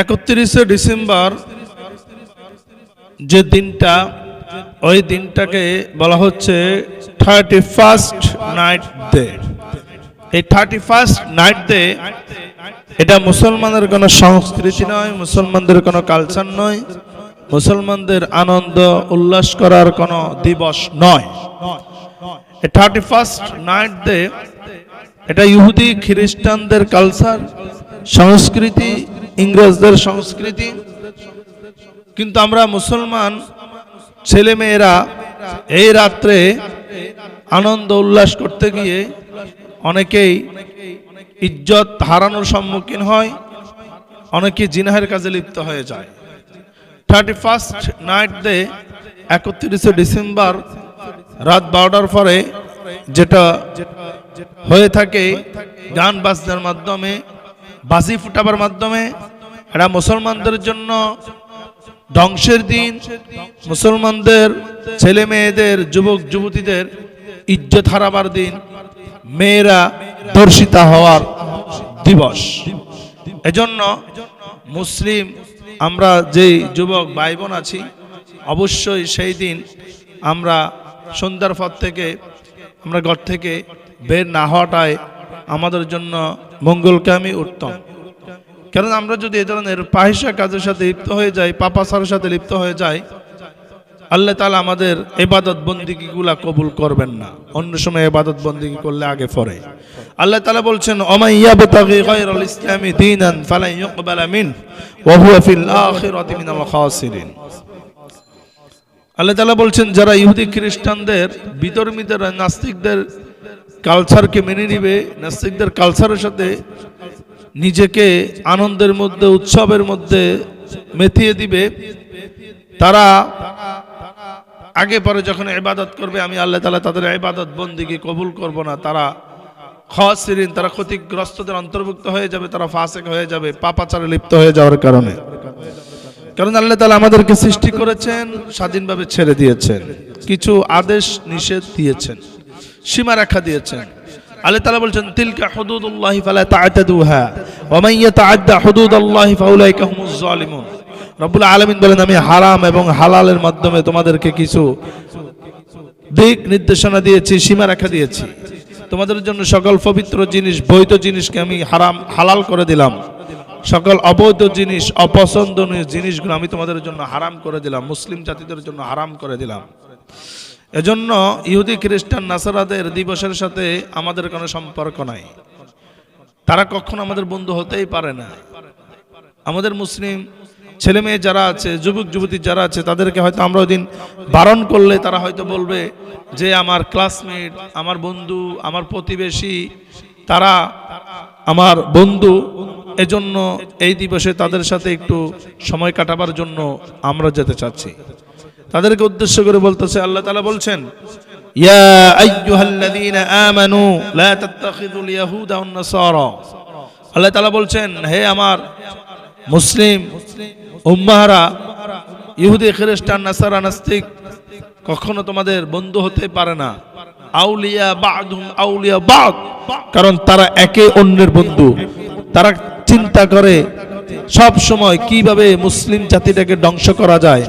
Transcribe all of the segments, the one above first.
একত্রিশে ডিসেম্বর যে দিনটা, ওই দিনটাকে বলা হচ্ছে থার্টি ফার্স্ট নাইট ডে। এই থার্টি ফার্স্ট নাইট ডে, এটা মুসলমানের কোনো সংস্কৃতি নয়, মুসলমানদের কোনো কালচার নয়, মুসলমানদের আনন্দ, উল্লাস করার কোনো দিবস নয়। থার্টি ফার্স্ট নাইট ডে, এটা ইহুদি খ্রিস্টানদের কালচার সংস্কৃতি, ইংরেজদের সংস্কৃতি। কিন্তু আমরা মুসলমান ছেলে মেয়েরা এই রাত্রে আনন্দ উল্লাস করতে গিয়ে অনেকেই ইজ্জত হারানোর সম্মুখীন হয় অনেকে জিনাহের কাজে লিপ্ত হয়ে যায়। থার্টি ফার্স্ট নাইট ডে একত্রিশে ডিসেম্বর, রাত বারোটার পরে যেটা হয়ে থাকে গান বাজনার মাধ্যমে বাজি ফুটাবার মাধ্যমে এরা মুসলমানদের জন্য ধ্বংসের দিন, মুসলমানদের ছেলে মেয়েদের, যুবক, যুবতীদের ইজ্জত হারাবার দিন, মেয়েরা দর্শিতা হওয়ার দিবস। এজন্য মুসলিম, আমরা যেই যুবক ভাই বোন আছি, অবশ্যই সেই দিন আমরা সন্ধ্যার পর থেকে, আমরা ঘর থেকে বের না হওয়াটাই আমাদের জন্য মঙ্গলকামী উত্তম। কারণ আমরা যদি এ ধরনের পাহিসা কাজের সাথে লিপ্ত হয়ে যাই পাপাসারের সাথে লিপ্ত হয়ে যাই, আল্লাহ তালা আমাদের এবাদত বন্দিগিগুলা কবুল করবেন না। অন্য সময় এবাদত বন্দিগি করলে আগে পরে আল্লাহ তালা বলছেন অমাইয়া মিন আল্লাহ তালা বলছেন, যারা ইহুদি খ্রিস্টানদের বিতর্মীদের নাস্তিকদের কালচারকে মেনে নিবে, নাস্তিকদের কালচারের সাথে নিজেকে আনন্দের মধ্যে, উৎসবের মধ্যে মেতিয়ে দিবে। তারা আগে পরে যখন ইবাদত করবে, আমি আল্লাহ তালা তাদের ইবাদত বন্দিকে কবুল করব না, তারা খসিরিন, তারা ক্ষতিগ্রস্তদের অন্তর্ভুক্ত হয়ে যাবে, তারা ফাসেক হয়ে যাবে, পাপাচারে লিপ্ত হয়ে যাওয়ার কারণে। কারণ আল্লাহ তালা আমাদেরকে সৃষ্টি করেছেন, স্বাধীনভাবে ছেড়ে দিয়েছেন, কিছু আদেশ নিষেধ দিয়েছেন। সীমারেখা দিয়েছেন। আল্লাহ তালা বলছেন, তিলকা হুদুদুল্লাহি ফালা তাআতাদুহা, ওয়া মান ইয়াতাআদ্দা হুদুদাল্লাহি ফাউলাইকা হুমুজ জালিমুন রব্বুল আলামিন বলেন, আমি হারাম এবং হালালের মাধ্যমে তোমাদেরকে কিছু দিক নির্দেশনা দিয়েছি সীমারেখা দিয়েছি। তোমাদের জন্য সকল পবিত্র জিনিস, বৈধ জিনিসকে আমি হারাম, হালাল করে দিলাম। সকল অবৈধ জিনিস, অপছন্দনীয় জিনিসগুলো আমি তোমাদের জন্য হারাম করে দিলাম। মুসলিম জাতিদের জন্য হারাম করে দিলাম। এজন্য ইহুদি খ্রিস্টান নাসারাদের দিবসের সাথে আমাদের কোনো সম্পর্ক নাই। তারা কখনো আমাদের বন্ধু হতেই পারে না। আমাদের মুসলিম ছেলে মেয়ে যারা আছে, যুবক, যুবতী যারা আছে, তাদেরকে হয়তো আমরা ওই দিন বারণ করলে তারা হয়তো বলবে যে আমার ক্লাসমেট আমার বন্ধু, আমার প্রতিবেশী, তারা আমার বন্ধু। এজন্য এই দিবসে তাদের সাথে একটু সময় কাটাবার জন্য আমরা যেতে চাচ্ছি। তাদেরকে উদ্দেশ্য করে বলতেছে, আল্লাহ তালা বলছেন, ইয়া আইয়ুহাল্লাযীনা আমানু লা তাত্তাখিযুল ইয়াহুদা ওয়ান নাসারা। আল্লাহ তাআলা বলছেন, হে আমার মুসলিম উম্মাহারা, ইহুদি, খ্রিস্টান, নাসারা, নাস্তিক, কখনো তোমাদের বন্ধু হতে পারে না। আউলিয়া বাদুম, আউলিয়া বাদ। কারণ তারা একে অন্যের বন্ধু। তারা চিন্তা করে সব সময় কীভাবে মুসলিম জাতিটাকে ধ্বংস করা যায়।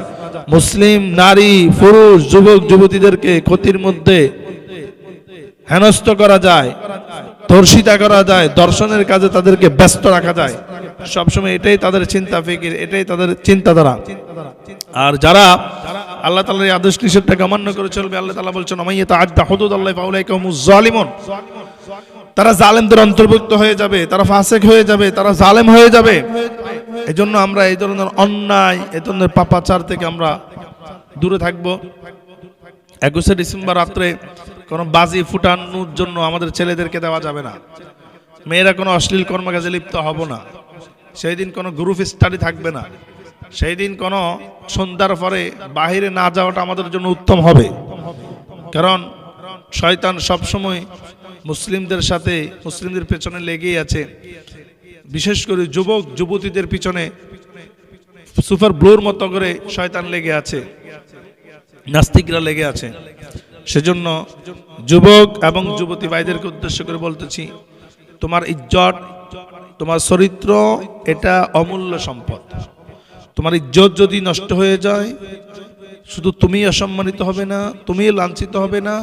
মুসলিম, নারী, পুরুষ, যুবক, যুবতীদেরকে ক্ষতির মধ্যে হেনস্থ করা যায়, ধর্ষিতা করা যায়, দর্শনের কাজে তাদেরকে ব্যস্ত রাখা যায়। সবসময় এটাই তাদের চিন্তা ফিকির, এটাই তাদের চিন্তাধারা। আর যারা আল্লাহ তাআলার এই আদেশ নিষেধটাকে অমান্য করে চলবে, আল্লাহ তালা বলছেন আমাইয়া তাআদ্দা হুদুদাল্লাহি ফাউলাইকা হুমুজ জালিমুন। তারা জালেমদের অন্তর্ভুক্ত হয়ে যাবে, তারা ফাসেক হয়ে যাবে, তারা জালেম হয়ে যাবে। এজন্য আমরা এই ধরনের অন্যায়, এই ধরনের পাপাচার থেকে আমরা দূরে থাকব। একুশে ডিসেম্বর রাত্রে কোনো বাজি ফুটানোর জন্য আমাদের ছেলেদেরকে দেওয়া যাবে না। মেয়েরা কোনো অশ্লীল কর্মকাজে লিপ্ত হব না। সেই দিন কোনো গ্রুপ স্টাডি থাকবে না। সেই দিন কোনো সন্ধ্যার পরে বাহিরে না যাওয়াটা আমাদের জন্য উত্তম হবে। কারণ শয়তান সবসময় মুসলিমদের সাথে, মুসলিমদের পেছনে লেগেই আছে। বিশেষ করে যুবক, যুবতীদের পিছনে সুপার ব্লোর মতো করে শয়তান লেগে আছে, নাস্তিকরা লেগে আছে। সেজন্য যুবক এবং যুবতী ভাইদেরকে উদ্দেশ্য করে বলতেছি, তোমার ইজ্জত, তোমার চরিত্র, এটা অমূল্য সম্পদ। তোমার ইজ্জত যদি নষ্ট হয়ে যায়, শুধু তুমি অসম্মানিত হবে না তুমি লাঞ্ছিত হবে না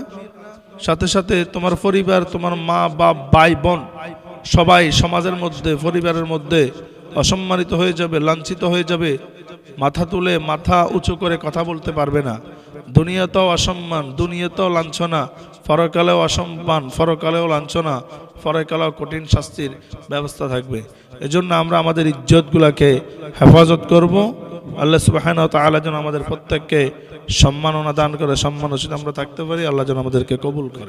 সাথে সাথে তোমার পরিবার, তোমার মা, বাপ, ভাই, বোন, সবাই সমাজের মধ্যে, পরিবারের মধ্যে অসম্মানিত হয়ে যাবে, লাঞ্ছিত হয়ে যাবে, মাথা তুলে মাথা উঁচু করে কথা বলতে পারবে না। দুনিয়াতেও অসম্মান, দুনিয়াতেও লাঞ্ছনা ফরকালেও অসম্মান ফরকালেও লাঞ্ছনা ফরকালেও কঠিন শাস্তির ব্যবস্থা থাকবে। এজন্য আমরা আমাদের ইজ্জতগুলোকে হেফাজত করব। আল্লাহ সুবাহান তালা যেন আমাদের প্রত্যেককে সম্মাননা দান করে সম্মানসিত আমরা থাকতে পারি, আল্লাহ যেন আমাদেরকে কবুল করে।